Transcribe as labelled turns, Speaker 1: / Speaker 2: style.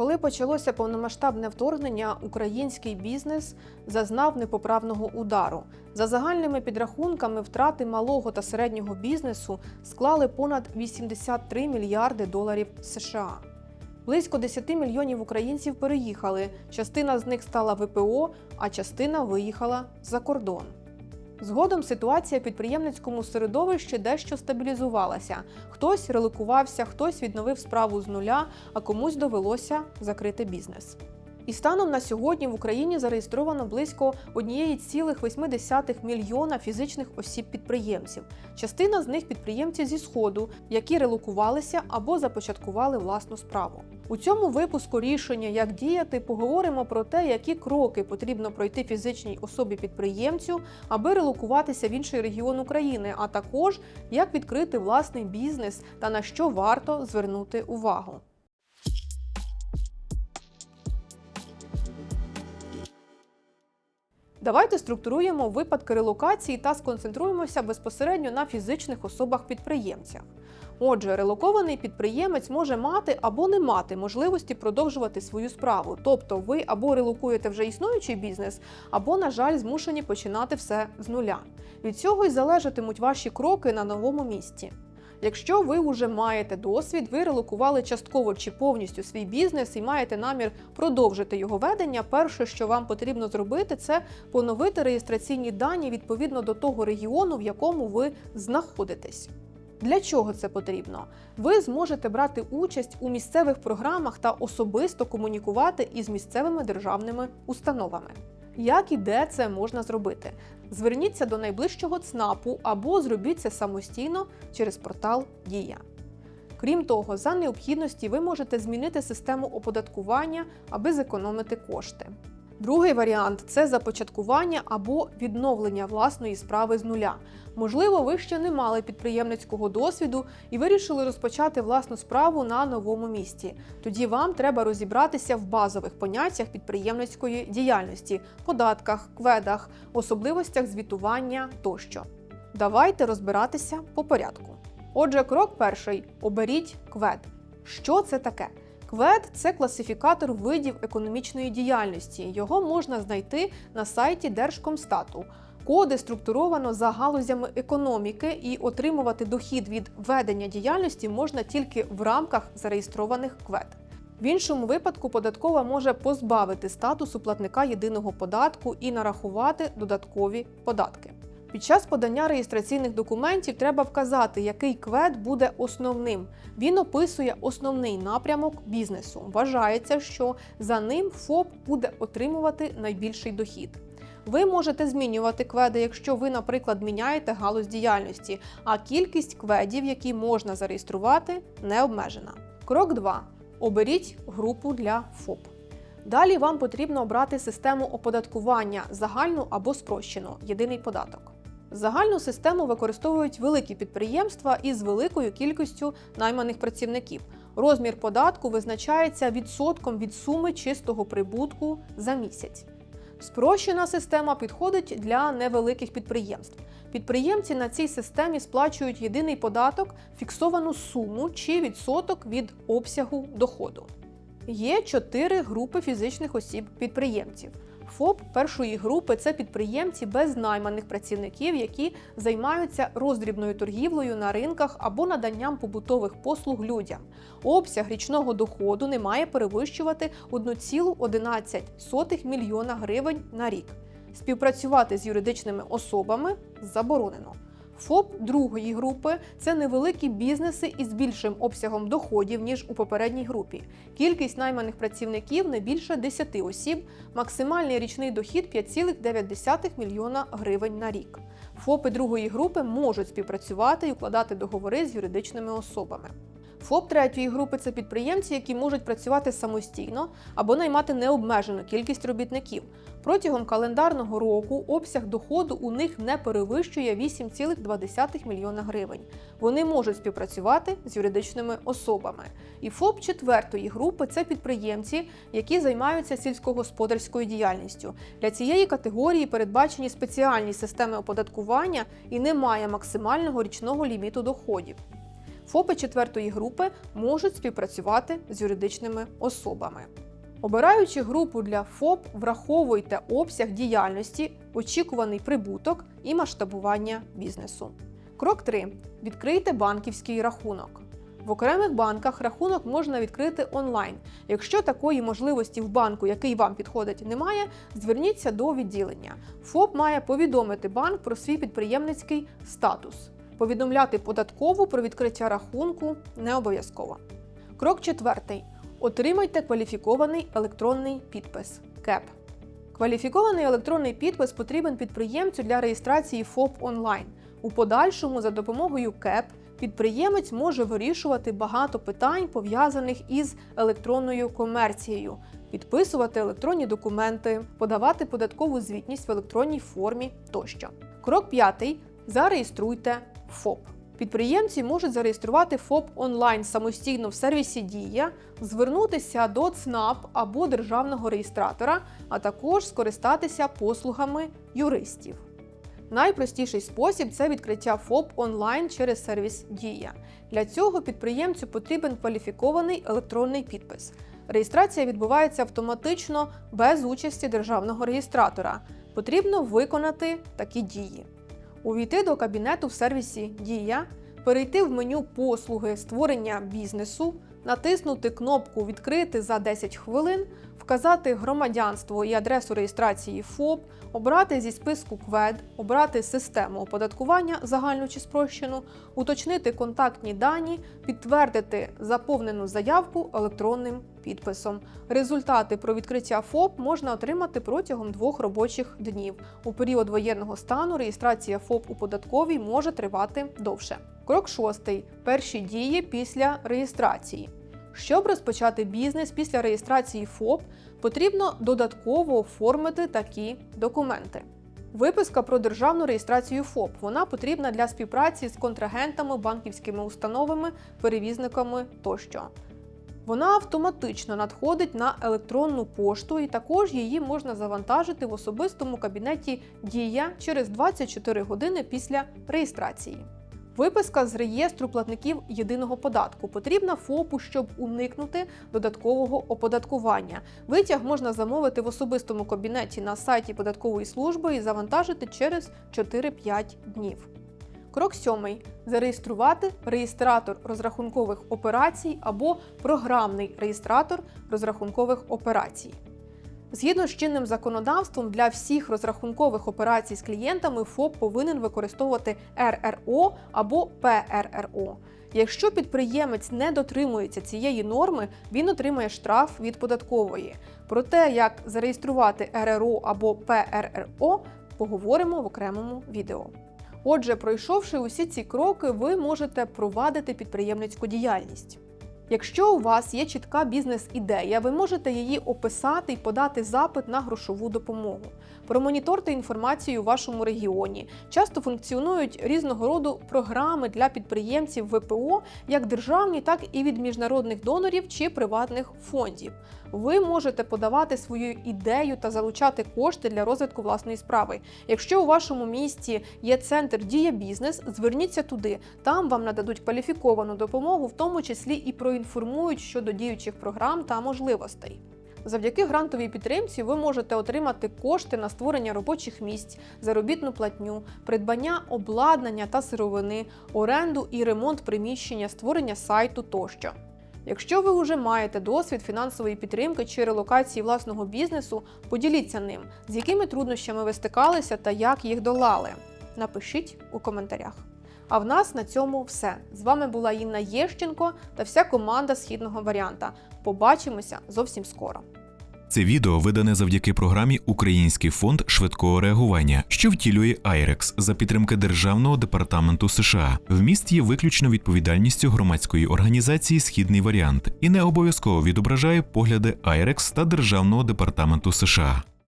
Speaker 1: Коли почалося повномасштабне вторгнення, український бізнес зазнав непоправного удару. За загальними підрахунками, втрати малого та середнього бізнесу склали понад 83 мільярди доларів США. Близько 10 мільйонів українців переїхали. Частина з них стала ВПО, а частина виїхала за кордон. Згодом ситуація в підприємницькому середовищі дещо стабілізувалася. Хтось релокувався, хтось відновив справу з нуля, а комусь довелося закрити бізнес. І станом на сьогодні в Україні зареєстровано близько 1,8 мільйона фізичних осіб-підприємців. Частина з них підприємці зі сходу, які релокувалися або започаткували власну справу. У цьому випуску рішення, як діяти, поговоримо про те, які кроки потрібно пройти фізичній особі підприємцю, аби релокуватися в інший регіон України, а також як відкрити власний бізнес та на що варто звернути увагу. Давайте структуруємо випадки релокації та сконцентруємося безпосередньо на фізичних особах-підприємцях. Отже, релокований підприємець може мати або не мати можливості продовжувати свою справу. Тобто ви або релокуєте вже існуючий бізнес, або, на жаль, змушені починати все з нуля. Від цього й залежатимуть ваші кроки на новому місці. Якщо ви вже маєте досвід, ви релокували частково чи повністю свій бізнес і маєте намір продовжити його ведення, перше, що вам потрібно зробити, це поновити реєстраційні дані відповідно до того регіону, в якому ви знаходитесь. Для чого це потрібно? Ви зможете брати участь у місцевих програмах та особисто комунікувати із місцевими державними установами. Як і де це можна зробити? Зверніться до найближчого ЦНАПу або зробіть це самостійно через портал Дія. Крім того, за необхідності ви можете змінити систему оподаткування, аби зекономити кошти. Другий варіант це започаткування або відновлення власної справи з нуля. Можливо, ви ще не мали підприємницького досвіду і вирішили розпочати власну справу на новому місці. Тоді вам треба розібратися в базових поняттях підприємницької діяльності, податках, кведах, особливостях звітування тощо. Давайте розбиратися по порядку. Отже, крок перший: оберіть квед. Що це таке? КВЕД це класифікатор видів економічної діяльності. Його можна знайти на сайті Держкомстату. Коди структуровано за галузями економіки, і отримувати дохід від ведення діяльності можна тільки в рамках зареєстрованих КВЕД. В іншому випадку податкова може позбавити статусу платника єдиного податку і нарахувати додаткові податки. Під час подання реєстраційних документів треба вказати, який квед буде основним. Він описує основний напрямок бізнесу. Вважається, що за ним ФОП буде отримувати найбільший дохід. Ви можете змінювати кведи, якщо ви, наприклад, міняєте галузь діяльності, а кількість кведів, які можна зареєструвати, не обмежена. Крок 2. Оберіть групу для ФОП. Далі вам потрібно обрати систему оподаткування загальну або спрощену єдиний податок. Загальну систему використовують великі підприємства із великою кількістю найманих працівників. Розмір податку визначається відсотком від суми чистого прибутку за місяць. Спрощена система підходить для невеликих підприємств. Підприємці на цій системі сплачують єдиний податок, фіксовану суму чи відсоток від обсягу доходу. Є чотири групи фізичних осіб-підприємців. ФОП першої групи це підприємці без найманих працівників, які займаються роздрібною торгівлею на ринках або наданням побутових послуг людям. Обсяг річного доходу не має перевищувати 1,11 мільйона гривень на рік. Співпрацювати з юридичними особами заборонено. ФОП другої групи це невеликі бізнеси із більшим обсягом доходів, ніж у попередній групі. Кількість найманих працівників не більше 10 осіб, максимальний річний дохід 5,9 мільйона гривень на рік. ФОПи другої групи можуть співпрацювати і укладати договори з юридичними особами. ФОП третьої групи це підприємці, які можуть працювати самостійно або наймати необмежену кількість робітників. Протягом календарного року обсяг доходу у них не перевищує 8,2 мільйона гривень. Вони можуть співпрацювати з юридичними особами. І ФОП четвертої групи це підприємці, які займаються сільськогосподарською діяльністю. Для цієї категорії передбачені спеціальні системи оподаткування і немає максимального річного ліміту доходів. ФОПи четвертої групи можуть співпрацювати з юридичними особами. Обираючи групу для ФОП, враховуйте обсяг діяльності, очікуваний прибуток і масштабування бізнесу. Крок 3. Відкрийте банківський рахунок. В окремих банках рахунок можна відкрити онлайн. Якщо такої можливості в банку, який вам підходить, немає, зверніться до відділення. ФОП має повідомити банк про свій підприємницький статус. Повідомляти податкову про відкриття рахунку не обов'язково. Крок четвертий. Отримайте кваліфікований електронний підпис КЕП. Кваліфікований електронний підпис потрібен підприємцю для реєстрації ФОП онлайн. У подальшому за допомогою КЕП підприємець може вирішувати багато питань, пов'язаних із електронною комерцією, підписувати електронні документи, подавати податкову звітність в електронній формі тощо. Крок п'ятий. Зареєструйте ФОП. Підприємці можуть зареєструвати ФОП онлайн самостійно в сервісі Дія, звернутися до ЦНАП або державного реєстратора, а також скористатися послугами юристів. Найпростіший спосіб це відкриття ФОП онлайн через сервіс Дія. Для цього підприємцю потрібен кваліфікований електронний підпис. Реєстрація відбувається автоматично без участі державного реєстратора. Потрібно виконати такі дії: увійти до кабінету в сервісі Дія, перейти в меню послуги створення бізнесу, натиснути кнопку Відкрити за 10 хвилин, вказати громадянство і адресу реєстрації ФОП, обрати зі списку КВЕД, обрати систему оподаткування загальну чи спрощену, уточнити контактні дані, підтвердити заповнену заявку електронним підписом. Результати про відкриття ФОП можна отримати протягом двох робочих днів. У період воєнного стану реєстрація ФОП у податковій може тривати довше. Крок шостий. Перші дії після реєстрації. Щоб розпочати бізнес після реєстрації ФОП, потрібно додатково оформити такі документи. Виписка про державну реєстрацію ФОП вона потрібна для співпраці з контрагентами, банківськими установами, перевізниками тощо. Вона автоматично надходить на електронну пошту, і також її можна завантажити в особистому кабінеті Дія через 24 години після реєстрації. Виписка з реєстру платників єдиного податку потрібна ФОПу, щоб уникнути додаткового оподаткування. Витяг можна замовити в особистому кабінеті на сайті податкової служби і завантажити через 4-5 днів. Крок сьомий зареєструвати реєстратор розрахункових операцій або програмний реєстратор розрахункових операцій. Згідно з чинним законодавством, для всіх розрахункових операцій з клієнтами ФОП повинен використовувати РРО або ПРРО. Якщо підприємець не дотримується цієї норми, він отримає штраф від податкової. Про те, як зареєструвати РРО або ПРРО, поговоримо в окремому відео. Отже, пройшовши усі ці кроки, ви можете провадити підприємницьку діяльність. Якщо у вас є чітка бізнес-ідея, ви можете її описати і подати запит на грошову допомогу. Промоніторте інформацію у вашому регіоні. Часто функціонують різного роду програми для підприємців ВПО, як державні, так і від міжнародних донорів чи приватних фондів. Ви можете подавати свою ідею та залучати кошти для розвитку власної справи. Якщо у вашому місті є центр Дія бізнес, зверніться туди. Там вам нададуть кваліфіковану допомогу, в тому числі і проінформують щодо діючих програм та можливостей. Завдяки грантовій підтримці ви можете отримати кошти на створення робочих місць, заробітну платню, придбання обладнання та сировини, оренду і ремонт приміщення, створення сайту тощо. Якщо ви вже маєте досвід фінансової підтримки чи релокації власного бізнесу, поділіться ним, з якими труднощами ви стикалися та як їх долали. Напишіть у коментарях. А в нас на цьому все. З вами була Інна Єщенко та вся команда східного варіанта. Побачимося зовсім скоро.
Speaker 2: Це відео видане завдяки програмі Український фонд швидкого реагування, що втілює IREX за підтримки Державного департаменту США. Вміст є виключно відповідальністю громадської організації Східний варіант і не обов'язково відображає погляди IREX та Державного департаменту США.